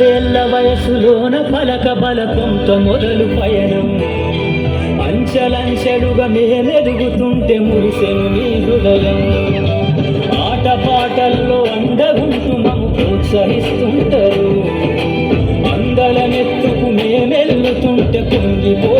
ఐదేళ్ళ వయసులోన పలక బలకంతో మొదలు పయనం. అంచెలంచెలుగా మేలెదుగుతుంటే మురిసెను నీ హృదయం. ఆట పాటల్లో అందగుంటూ మము ప్రోత్సహిస్తుంటారు అందలమెత్తుకు మేమెల్లుతుంటే పొంగిపో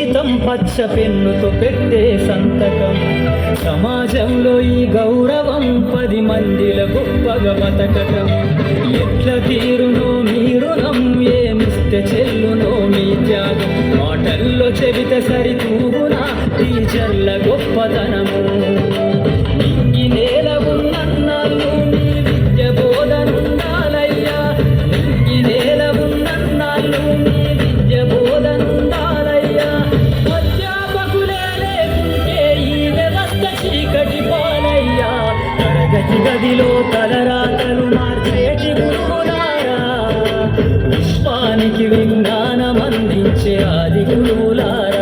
జీవితం పచ్చ పెన్నుతో పెట్టే సంతకం. సమాజంలో ఈ గౌరవం పది మందిల గొప్పగా బతకటం. ఎట్ల తీరునో మీ రుణం ఏమిస్తే చెల్లునో మీ త్యాగం. మాటల్లో చెబితే సరితూగునా తరగతి గదిలో కలరాతలు మార్చేటి గురువులారా. విశ్వానికి విజ్ఞానం అందించే ఆది గురువులారా.